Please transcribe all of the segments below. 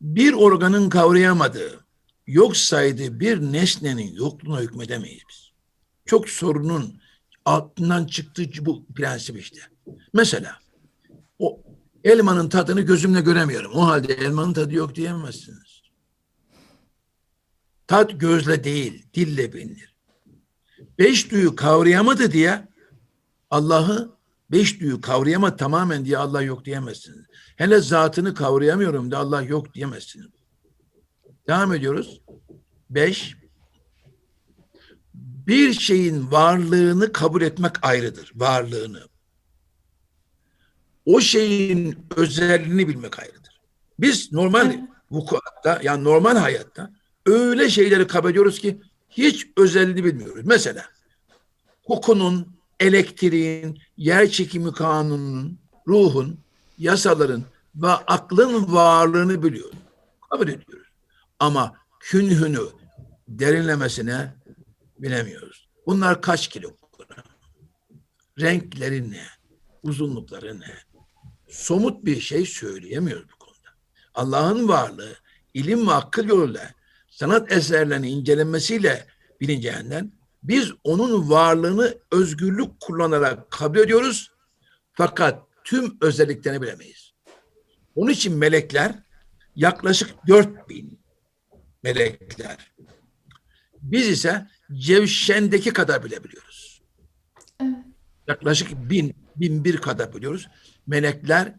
bir organın kavrayamadığı, yok saydığı bir nesnenin yokluğuna hükmedemeyiz biz. Çok sorunun altından çıktığı bu prensip işte. Mesela o elmanın tadını gözümle göremiyorum. O halde elmanın tadı yok diyemezsiniz. Tat gözle değil, dille bilinir. Beş duyu kavrayamadı diye Allah'ı beş duyu kavrayamadı tamamen diye Allah yok diyemezsiniz. Hele zatını kavrayamıyorum da Allah yok diyemezsiniz. Devam ediyoruz. Beş, bir şeyin varlığını kabul etmek ayrıdır. Varlığını. O şeyin özelliğini bilmek ayrıdır. Biz normal vukuatta yani normal hayatta öyle şeyleri kabul ediyoruz ki hiç özelliğini bilmiyoruz. Mesela kokunun, elektriğin, yer çekimi kanununun, ruhun, yasaların ve aklın varlığını biliyoruz. Kabul ediyoruz. Ama künhünü derinlemesine bilemiyoruz. Bunlar kaç kilo? Renkleri ne? Uzunlukları ne? Somut bir şey söyleyemiyoruz bu konuda. Allah'ın varlığı ilim ve akıl yoluyla sanat eserlerinin incelenmesiyle bilineceğinden biz onun varlığını özgürlük kullanarak kabul ediyoruz. Fakat tüm özelliklerini bilemeyiz. Onun için melekler yaklaşık 4000 melekler. Biz ise Cevşen'deki kadar bilebiliyoruz. Evet. Yaklaşık bin, bin bir kadar biliyoruz. Melekler,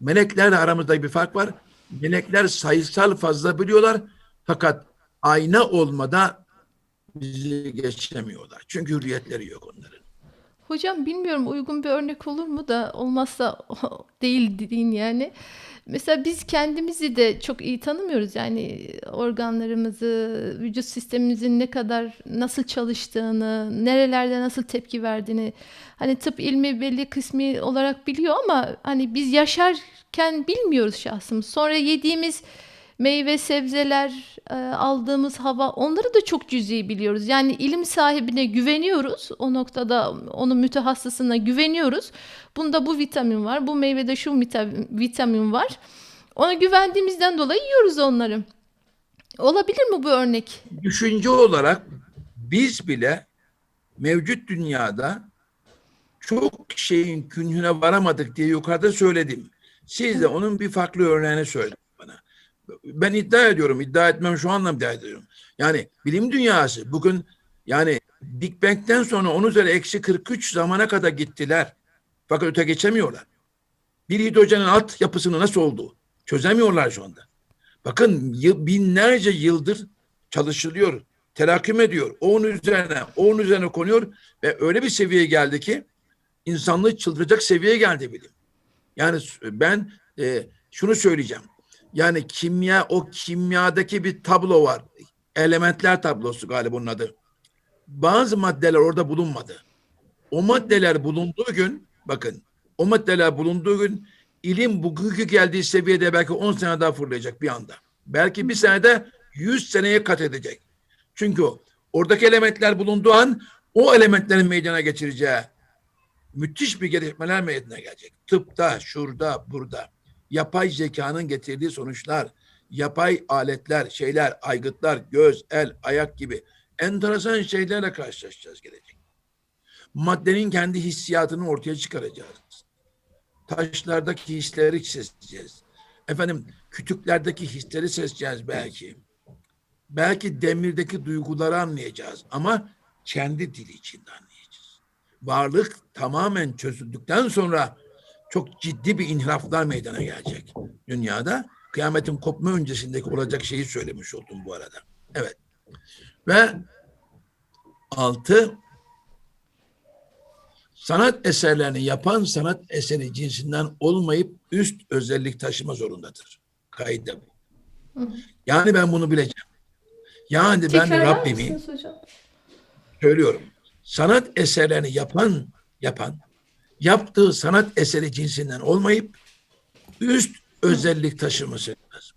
meleklerle aramızda bir fark var. Melekler sayısal fazla biliyorlar. Fakat ayna olmada bizi geçemiyorlar. Çünkü hürriyetleri yok onların. Hocam bilmiyorum uygun bir örnek olur mu da olmazsa değil deyin yani. Mesela biz kendimizi de çok iyi tanımıyoruz. Yani organlarımızı, vücut sistemimizin ne kadar nasıl çalıştığını, nerelerde nasıl tepki verdiğini. Hani tıp ilmi belli kısmı olarak biliyor ama hani biz yaşarken bilmiyoruz şahsımız. Sonra yediğimiz meyve, sebzeler, e, aldığımız hava onları da çok cüzi biliyoruz. Yani ilim sahibine güveniyoruz. O noktada onun mütehassısına güveniyoruz. Bunda bu vitamin var, bu meyvede şu vitamin, var. Ona güvendiğimizden dolayı yiyoruz onları. Olabilir mi bu örnek? Düşünce olarak biz bile mevcut dünyada çok şeyin künhüne varamadık diye yukarıda söyledim. Siz de onun bir farklı örneğini söyledin bana. Ben iddia ediyorum, iddia etmem şu anlamda iddia ediyorum. Yani bilim dünyası bugün yani Big Bang'den sonra 10 üzeri eksi 43 zamana kadar gittiler. Fakat öte geçemiyorlar. Bir hidrojenin alt yapısını nasıl olduğu çözemiyorlar şu anda. Bakın binlerce yıldır çalışılıyor, telakküm ediyor. Onun üzerine, onun üzerine konuyor ve öyle bir seviyeye geldi ki insanlığı çıldıracak seviyeye geldi bilim. Yani ben e, şunu söyleyeceğim. Yani kimya, o kimyadaki bir tablo var. Elementler tablosu galiba onun adı. Bazı maddeler orada bulunmadı. O maddeler bulunduğu gün, bakın, o maddeler bulunduğu gün ilim bugünkü geldiği seviyede belki 10 sene daha fırlayacak bir anda. Belki bir senede 100 seneye kat edecek. Çünkü oradaki elementler bulunduğu an o elementlerin meydana geçireceği müthiş bir gelişmeler meydana gelecek. Tıpta, şurada, burada. Yapay zekanın getirdiği sonuçlar, yapay aletler, şeyler, aygıtlar, göz, el, ayak gibi enteresan şeylerle karşılaşacağız gelecek. Maddenin kendi hissiyatını ortaya çıkaracağız. Taşlardaki hisleri sezeceğiz. Efendim kütüklerdeki hisleri sezeceğiz belki. Belki demirdeki duyguları anlayacağız ama kendi dili içinde anlayacağız. Varlık tamamen çözüldükten sonra çok ciddi bir inhiraflar meydana gelecek dünyada. Kıyametin kopma öncesindeki olacak şeyi söylemiş oldum bu arada. Evet. Ve altı sanat eserlerini yapan sanat eseri cinsinden olmayıp üst özellik taşıma zorundadır. Kaide bu. Yani ben bunu bileceğim. Yani ben Tekrarlar Rabbimi mısınız hocam? söylüyorum. Sanat eserlerini yapan yapan yaptığı sanat eseri cinsinden olmayıp üst özellik taşıması lazım.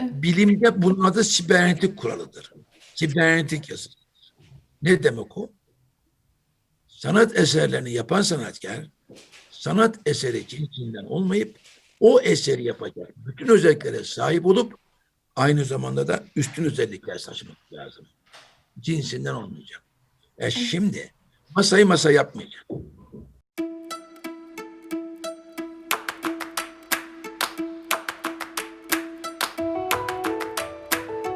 Evet. Bilimde bunun adı sibernetik kuralıdır. Sibernetik yazı. Ne demek o? Sanat eserlerini yapan sanatkar sanat eseri cinsinden olmayıp o eseri yapacak bütün özelliklere sahip olup aynı zamanda da üstün özellikler saçmak lazım. Cinsinden olmayacak. E şimdi masayı masa yapmayacak.